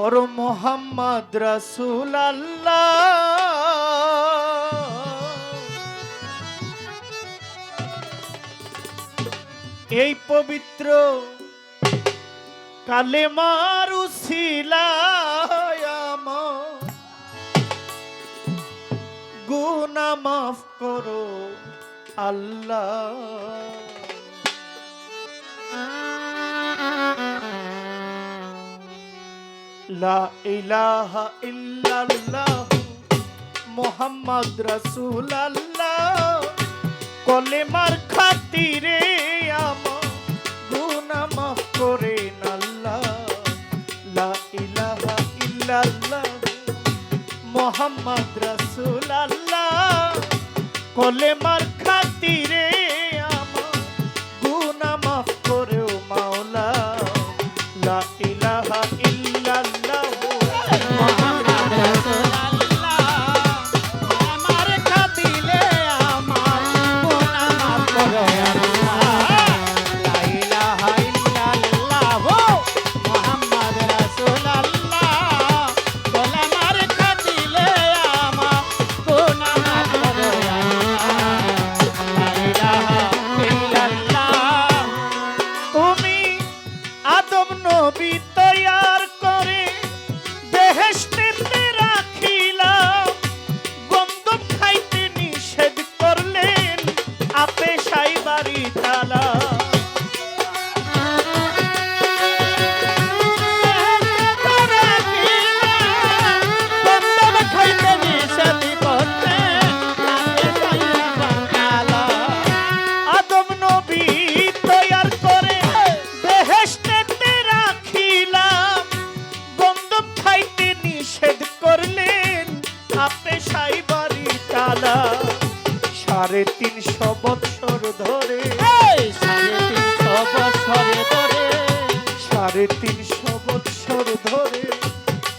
পর মোহাম্মদ রসুল এই পবিত্র কালে মারু গুনা মাফ করো আল্লাহ। লা ইলাহা ইল্লাল্লাহ মোহাম্মদ রাসূলুল্লাহ। কলেমার খাতিরে আমার গুনাহ মাফ করেন আল্লাহ লা ইলাহা ইল্লাল্লাহ মোহাম্মদ রাসূলুল্লাহ। কলেমার খাতিরে বছর ধরে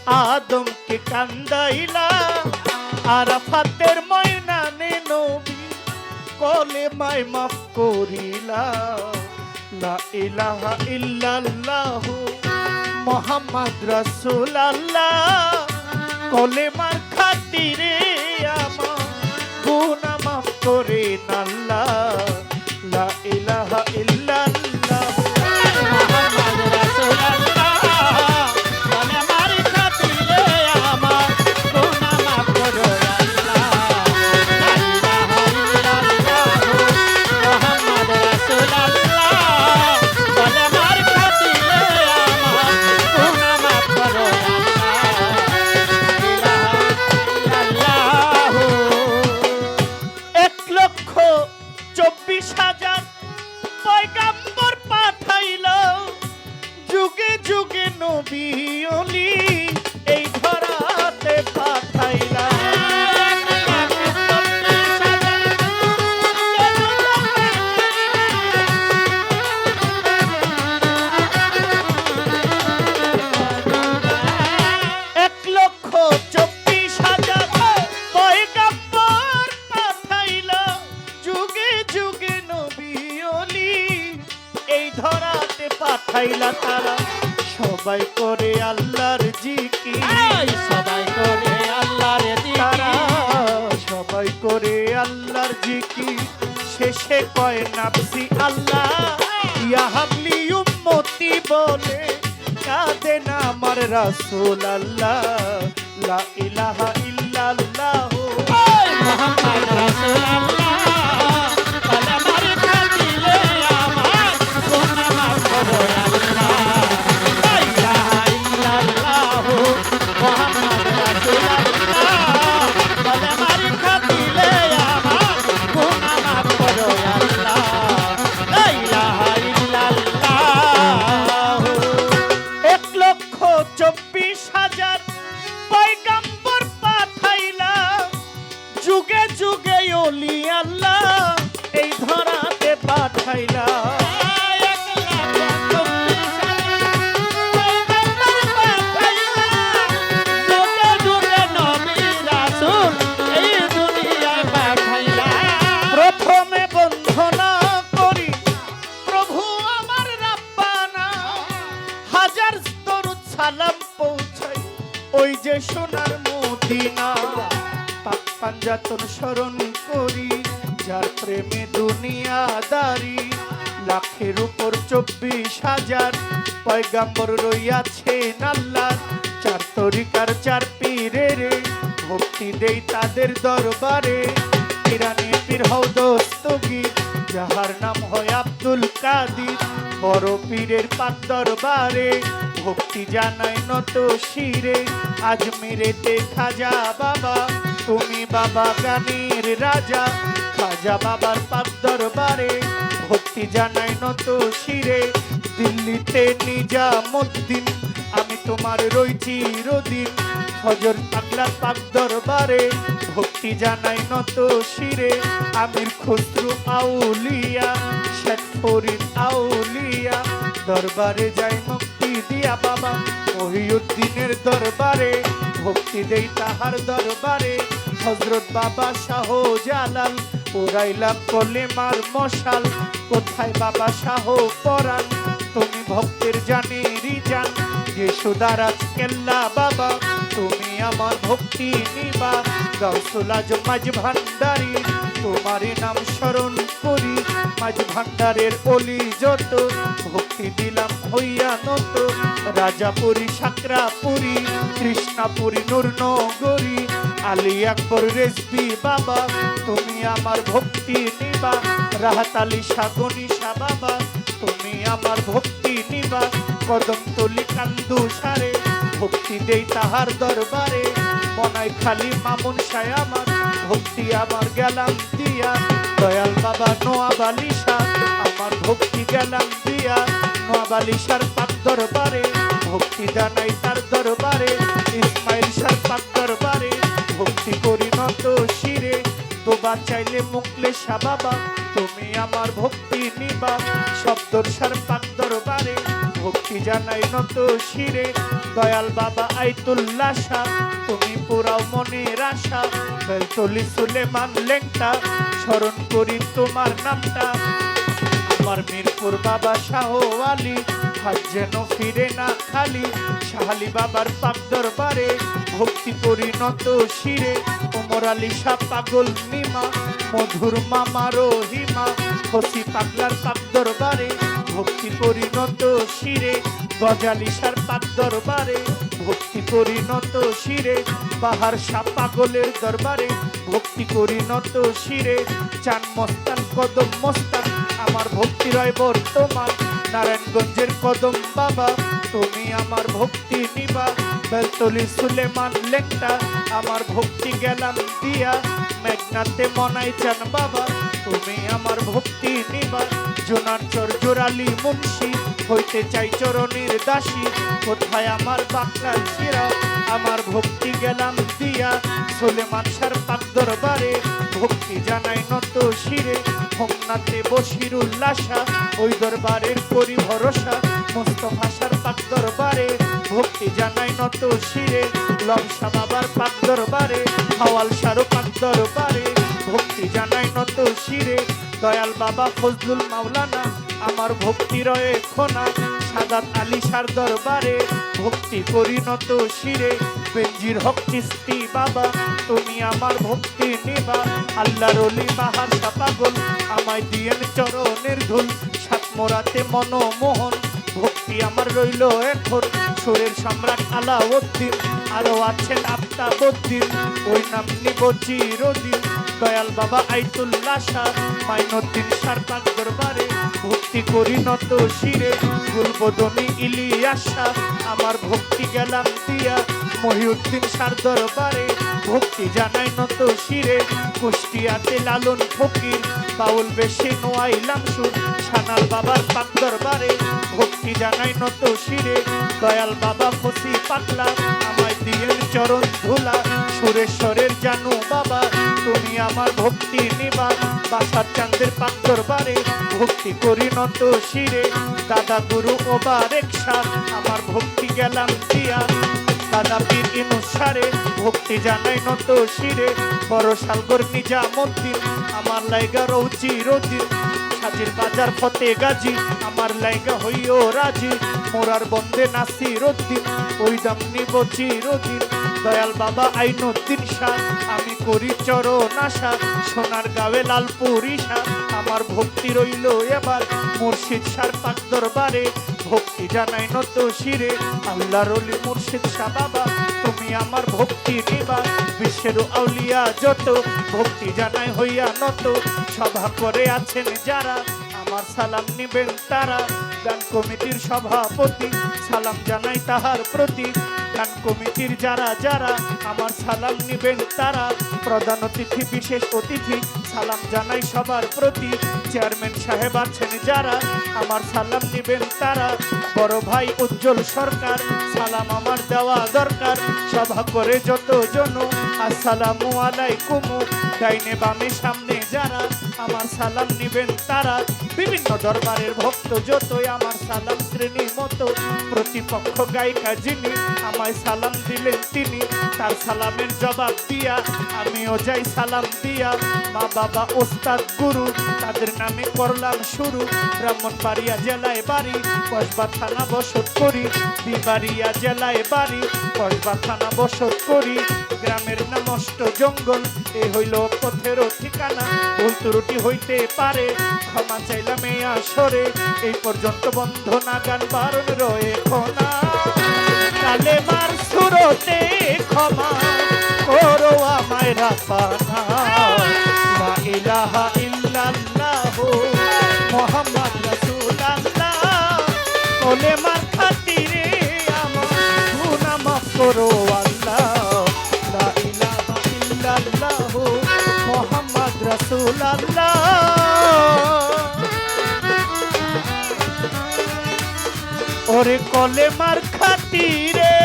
আদমকে কান্দাইলা, আরাফাতের ময়নানে নবী কলে মাই মাফ করিলা। লা ইলাহা ইল্লাল্লাহ, মোহাম্মদ রাসূলুল্লাহ, কলে মার খাতিরে আমার গুনাহ মাফ করে আল্লাহ শেষে কয় নাপসি আল্লাহ, ইয়া হাবলি উম্মতি বলে, কাঁদে না আমার রাসূল আল্লাহ, লা ইলাহা ইল্লাল্লাহ। মোহাম্মদ রাসূলুল্লাহ যাতন স্মরণ করি, যার প্রেমে দুনিয়াদারি লাখের উপর চব্বিশ হাজার পয়গাম্বর রইয়াছেন আল্লাহ চার তরিকার চার পীরে রে ভক্তি দেই তাদের দরবারে। ইরানি পীর হও দস্তগীর যাহার নাম হয় আব্দুল কাদির। বড় পীরের পাক দরবারে ভক্তি জানাই নত শিরে। আজমিরেতে খাজা বাবা তুমি বাবা গানের রাজা, খাজা বাবার পাক দরবারে ভক্তি জানাই নত শিরে। দিল্লিতে নিজামুদ্দিন আমি তোমার রইছি রদিন। হজর পাগলার পাক দরবারে ভক্তি জানাই নত শিরে। আমির খুসরু আউলিয়া, শেখ ফরিদ আউলিয়া, দরবারে যাই মুক্তি দিয়া বাবা। মহিউদ্দিনের দরবারে ভক্তি দেই তাহার দরবারে। হজরত বাবা শাহ জালাল কলে মার মশাল। কোথায় বাবা শাহ পরাণ? তুমি ভক্তের জানেরই জান। যশোদারাজ কেল্লা বাবা, তুমি আমার ভক্তি নিবা গাউসুল আজম মাঝ ভান্ডারি তোমার নাম স্মরণ করি। মাঝ ভান্ডারের অলি যত, ভক্তি দিলাম হইয়া নত। রাজাপুরী, সাকরাপুরী, কৃষ্ণাপুরী নূরনগরী আলী আকবর রেসবি বাবা, তুমি আমার ভক্তি নিবা। রাহাত আলী সাগনিশা বাবা তুমি আমার ভক্তি নিবা। কদম তলি, কান্দু, সারে ভক্তি দেই তাহার দরবারে। মনাই খালি মামুন সায় আমার, ভক্তি আমার গেলাম দিয়া। দয়াল বাবা নোয়া বালিশা, আমার ভক্তি গেলাম দিয়া। নোয়া বালিশার পাক দরবারে, ভক্তি জানাই তার দরবারে। ইসমাইল সার পাক দরবারে, ভক্তি করি নত শিরে। তোবা চাইলে মুকলে বাবা, তুমি আমার ভক্তি নিবা। শব্দর সার পাক দরবারে ভক্তি জানাই নত শিরে। দয়াল বাবা, আইতুল্লাহ শাহ, তুমি পুরাও মনের আশা। বেলতলি সুলেমান লেংটা, স্মরণ করি তোমার নামটা। আমার মিরপুর বাবা শাহ আলী হাজ যেন ফিরে না খালি। শাহালি বাবার পাক দরবারে ভক্তি করি নত শিরে। ওমর আলী শাহ পাগল নিমা, মধুর মামা রহিমা, হসি পাগলার পাক দরবারে ভক্তি করি নত শিরে, গজালি সার পাক দরবারে। ভক্তি করি নত শিরে বাহার পাগলের দরবারে। ভক্তি করি নত শিরে, চান মস্তান, কদম মস্তান। আমার ভক্তি রয় বর্তমান, নারায়ণগঞ্জের কদম বাবা। তুমি আমার ভক্তি নিবা, বেলতলি সুলেমান লেংটা আমার ভক্তি গেলাম দিয়া, মেঘনাতে মনাই চান বাবা। তুমি আমার ভক্তি নিবা জোনার চর জোরালি মুন্সি, হইতে চাই চরণের দাসী। কোথায় আমার বাকলার শিরা? আমার ভক্তি গেলাম দিয়া। সুলেমান সার পাক দরবারে, ভক্তি জানাই নত শিরে। হোমনাথে বসির উল্লাসা, ওই দরবারের করি ভরসা মোস্তফা সার পাক দরবারে, ভক্তি জানাই নত শিরে। লমসা বাবার পাক দরবারে, হাওয়াল সারো পাক দরবারে। ভক্তি জানাই নত শিরে। দয়াল বাবা, ফজলুল মাওলানা, আমার ভক্তি রয়ে খোনা। সাদাত আলী সার দরবারে ভক্তি করি নত শিরে। বেঞ্জির হক চিস্তি বাবা, তুমি আমার ভক্তি নিবা। আল্লাহর অলি বাহার পাগল আমায় দিয়েন চরণের ধুল। সাত মোরাতে মনমোহন, ভক্তি আমার রইল এখন। সুরের সম্রাট আলাউদ্দিন, আরও আছেন আফতাবুদ্দিন ওই নাম নিব চিরদিন। দয়াল বাবা, আইতুল্লাহ শাহ, মাইনুদ্দিন সারপাক দরবারে ভক্তি করি নত শিরে। গুলবদনী ইলিয়াসা আমার ভক্তি গেলাম দিয়া। মহিউদ্দিন সার দরবারে ভক্তি জানাই নত শিরে। কুষ্টিয়াতে লালন ফকির, বাউল বেশি নোয়াইলাম সুর। সানাল বাবার পাক দরবারে ভক্তি জানাই নত শিরে। দয়াল বাবা, ফসি পাতলা আমায় দিয়েন চরণ ধুলা। সুরেশ্বরের জানু বাবা, তুমি আমার ভক্তি নিবা। বাসার চাঁদের পাক দরবারে ভক্তি করি নত শিরে দাদা গুরু ওবার সার আমার ভক্তি গেলাম দিয়া দাদা পীর ইনুসারে ভক্তি জানাই নত শিরে বড় সালগর নিজামুদ্দিন, আমার লাইগা রৌচি রদিন হাজির বাজার ফতে গাজী। আমার লাইগা হইও রাজি। মোরার বন্দে নাসির উদ্দিন ওই দাম নিব চিরদিন। দয়াল বাবা আইনুদ্দিন শাহ, আমি করি চরণ আশা। সোনার গাবে লালপুর ঈশা আমার ভক্তি রইল এবার মুর্শিদ সার পাক দরবারে। ভক্তি জানাই নত শিরে। আল্লাহ রলি মুর্শিদ শাহ বাবা। তুমি আমার ভক্তি নিবা। বিশ্বের আউলিয়া যত, ভক্তি জানাই হইয়া নত। সভা করে আছেন যারা, আমার সালাম নিবেন তারা। গান কমিটির সভাপতি, সালাম জানাই তাহার প্রতি। গান কমিটির যারা যারা, আমার সালাম নিবেন তারা। প্রধান অতিথি, বিশেষ অতিথি, সালাম জানাই সবার প্রতি। চেয়ারম্যান সাহেব আছেন যারা, আমার সালাম নিবেন তারা। বড় ভাই উজ্জ্বল সরকার, সালাম আমার দেওয়া দরকার। সভা করে যত জন আসসালামু আলাইকুম। ডাইনে বামে সামনে যারা, আমার সালাম নিবেন তারা। বিভিন্ন দরবারের ভক্ত যতই, আমার সালাম শ্রেণি মতো। প্রতিপক্ষ গায়িকা যিনি, আমায় সালাম দিলেন তিনি। তার সালামের জবাব দিয়া, আমিও যাই সালাম দিয়া। মা বাবা, ওস্তাদ, গুরু, তাদের নামে করলাম শুরু। ব্রাহ্মণবাড়িয়া জেলায় বাড়ি, কসবা থানা বসত করি। বিবাড়িয়া জেলায় বাড়ি, কসবা থানা বসত করি। গ্রামের নাম অষ্ট জঙ্গল, এ হইল পথের ঠিকানা। ভুল ত্রুটি হইতে পারে, ক্ষমা চাইলাম এই আসরে। এই পর্যন্ত বন্ধ না গান বারণ রয়ে খোনা কালে মার সুরতে ক্ষমা করো আমায় রাপানা লা ইলাহা করো আল্লাহ। লা ইলাহা ইল্লাল্লাহ মোহাম্মদ রাসূলুল্লাহ। ওরে কলে খাতিরে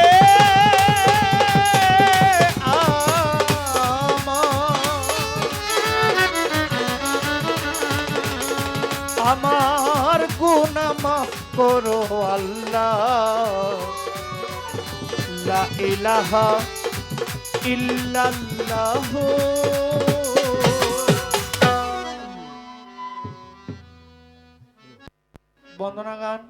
আমার- গুনা মাফ করো। ইলাহা ইল্লাল্লাহ। বন্দনা গান।